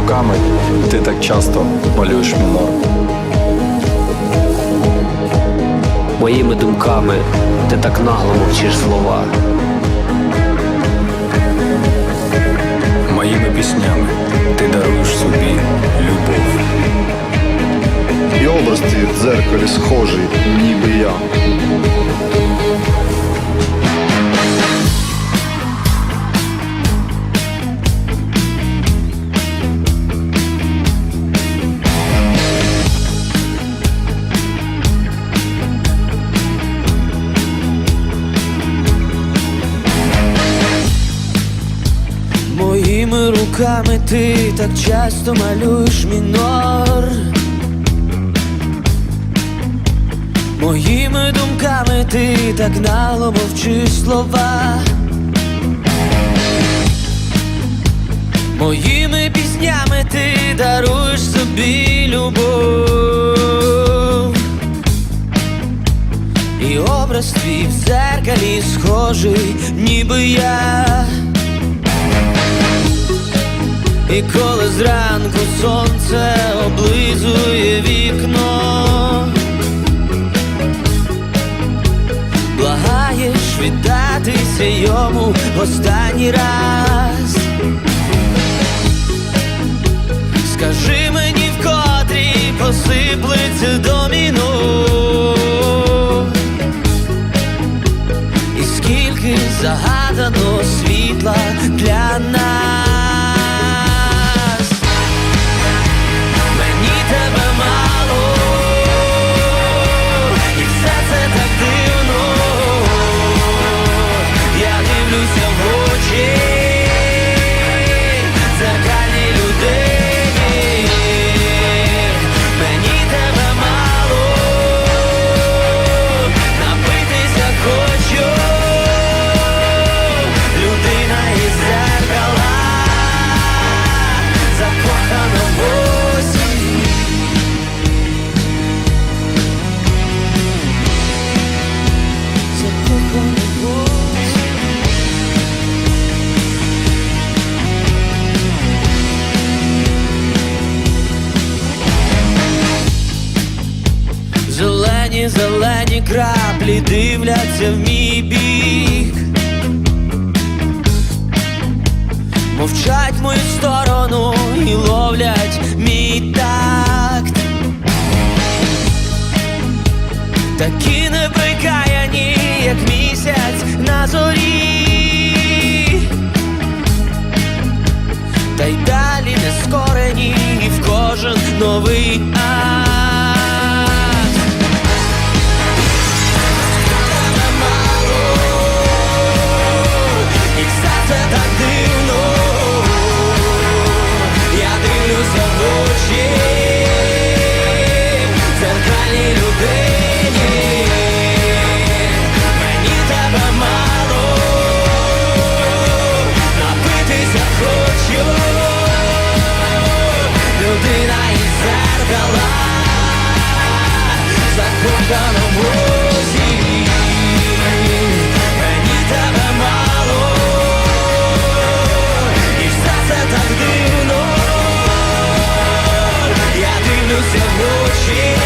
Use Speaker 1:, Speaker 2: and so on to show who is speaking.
Speaker 1: руками ти так часто малюєш мінор.
Speaker 2: Моїми думками ти так нагло мовчиш слова.
Speaker 1: Моїми піснями ти даруєш собі любов.
Speaker 3: І образ твій в дзеркалі схожий, ніби я.
Speaker 4: Моїми руками ти так часто малюєш мінор. Моїми думками ти так нагло мовчиш слова. Моїми піснями ти даруєш собі любов. І образ твій в зеркалі схожий, ніби я. І коли зранку сонце облизує вікно, благаєш віддатися йому останній раз. Скажи мені, Зелені, зелені краплі дивляться в мій бік. Мовчать мою сторону і ловлять мій такт. Такі неприкаяні, як місяць на зорі. Та й далі не скорені, в кожен новий. Yeah.